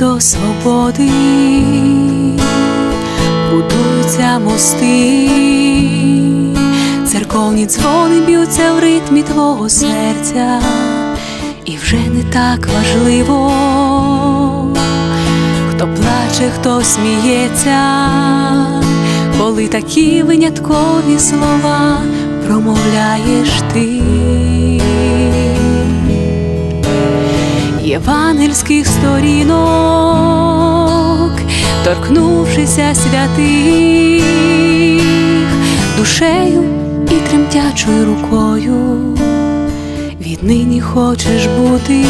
до свободи. Будуються мости, церковні дзвони б'ються в ритмі твого серця, і вже не так важливо, хто плаче, хто сміється, коли такі виняткові слова промовляєш ти. Євангельських сторінок, торкнувшися святих душею і тремтячою рукою, віднині хочеш бути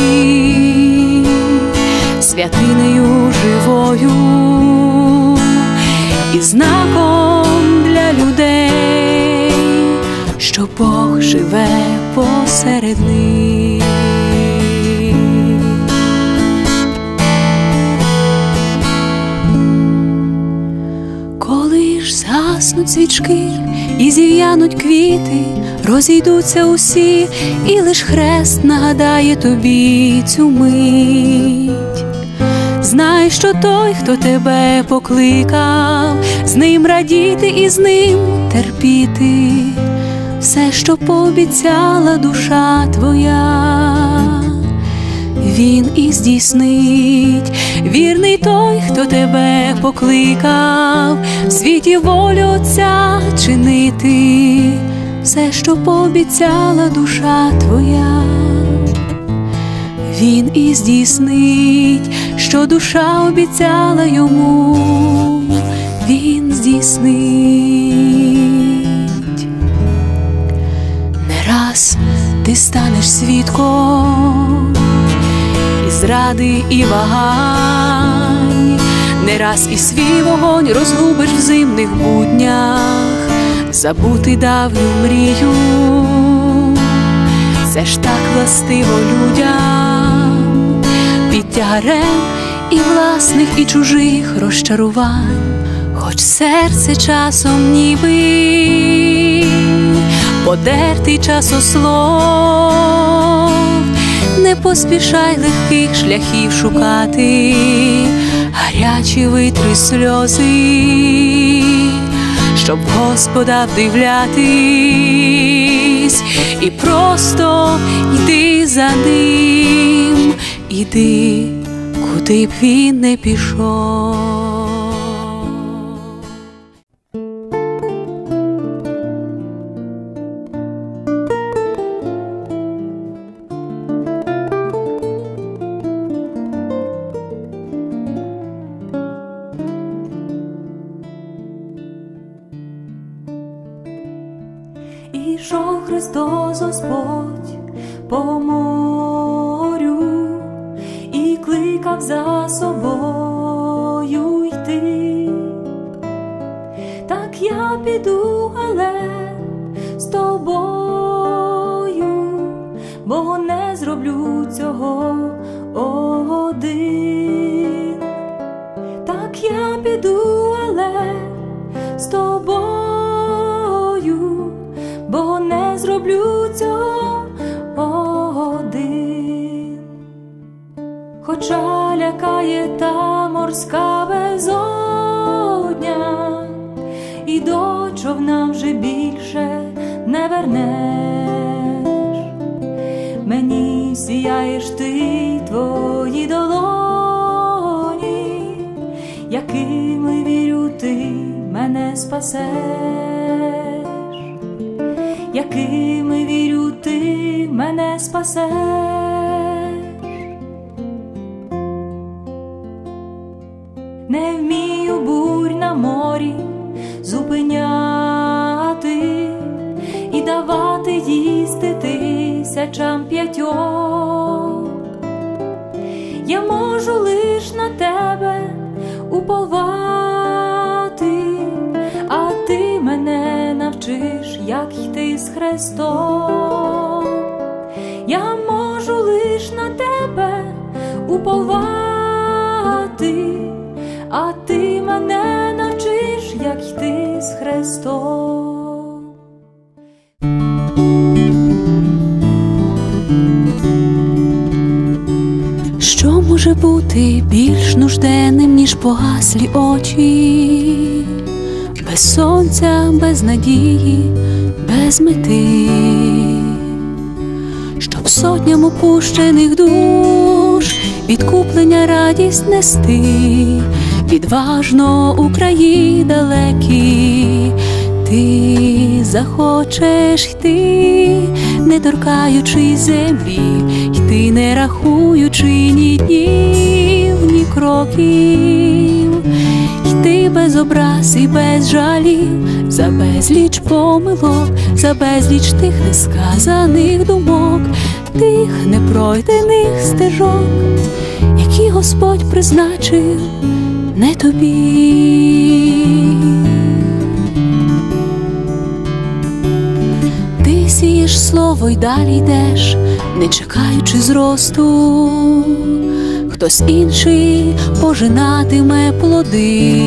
святинею живою і знаком для людей, що Бог живе посеред них. Коли ж згаснуть свічки і зів'януть квіти, розійдуться усі, і лиш хрест нагадає тобі цю мить. Знай, що той, хто тебе покликав, з ним радіти і з ним терпіти, все, що пообіцяла душа твоя, він і здійснить, вірний той, хто тебе покликав, в світі волю Отця чинити, все, що пообіцяла душа твоя. Він і здійснить, що душа обіцяла йому, він здійснить. Не раз ти станеш свідком зради, і вагань, не раз і свій вогонь розгубиш в зимних буднях, забути давню мрію, це ж так властиво людям, під тягарем і власних, і чужих розчарувань, хоч серце часом ніби подертий часослов, не поспішай легких шляхів шукати, гарячі витри сльози, щоб Господа вдивлятись, і просто йди за ним, іди, куди б він не пішов. Ішов Христос Господь по морю і кликав за собою йти. Так я піду, але з тобою, бо не зроблю цього один. Так я піду, але з тобою Хоча та морська безодня, і до човна вже більше не вернеш. Мені сіяєш ти твої долоні, якими вірю, ти мене спасеш якими вірю, ти мене спасеш. Не вмію бурь на морі зупиняти і давати їсти тисячам п'ятьох. Я можу лиш на тебе уповати, а ти мене навчиш, як йти з Христом. Я можу лиш на тебе уповати, Христом. Що може бути більш нужденним, ніж погаслі очі, без сонця, без надії, без мети, щоб сотням опущених душ відкуплення радість нести, відважно у далекі, ти захочеш йти, не торкаючи землі, йти, не рахуючи ні днів, ні кроків, йти без образ і без жалів, за безліч помилок, за безліч тих несказаних думок, тих непройдених стежок, які Господь призначив не тобі. Ти сієш слово й далі йдеш, не чекаючи зросту, хтось інший пожинатиме плоди.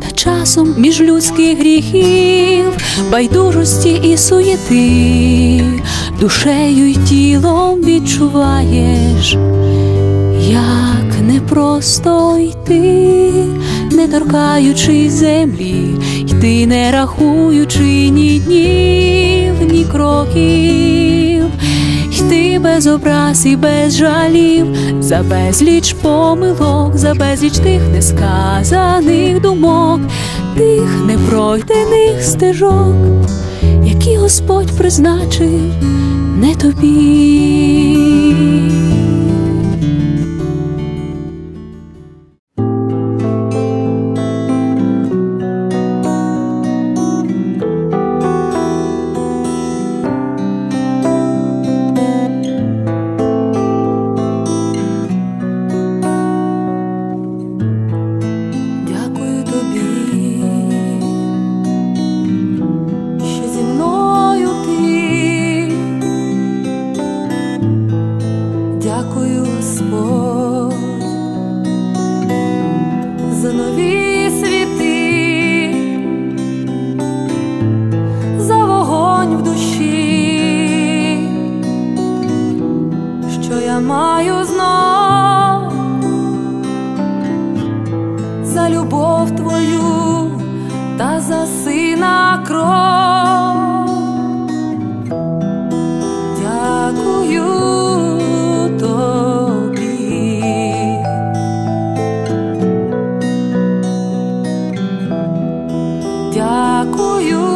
Та часом між людських гріхів, байдужості і суєти, душею й тілом відчуваєш, непросто йти, не торкаючи землі, йти, не рахуючи ні днів, ні кроків, йти без образ і без жалів, за безліч помилок, за безліч тих несказаних думок, тих непройдених стежок, які Господь призначив не тобі. тримаю знов за любов твою та за сина кров. Дякую тобі. Дякую.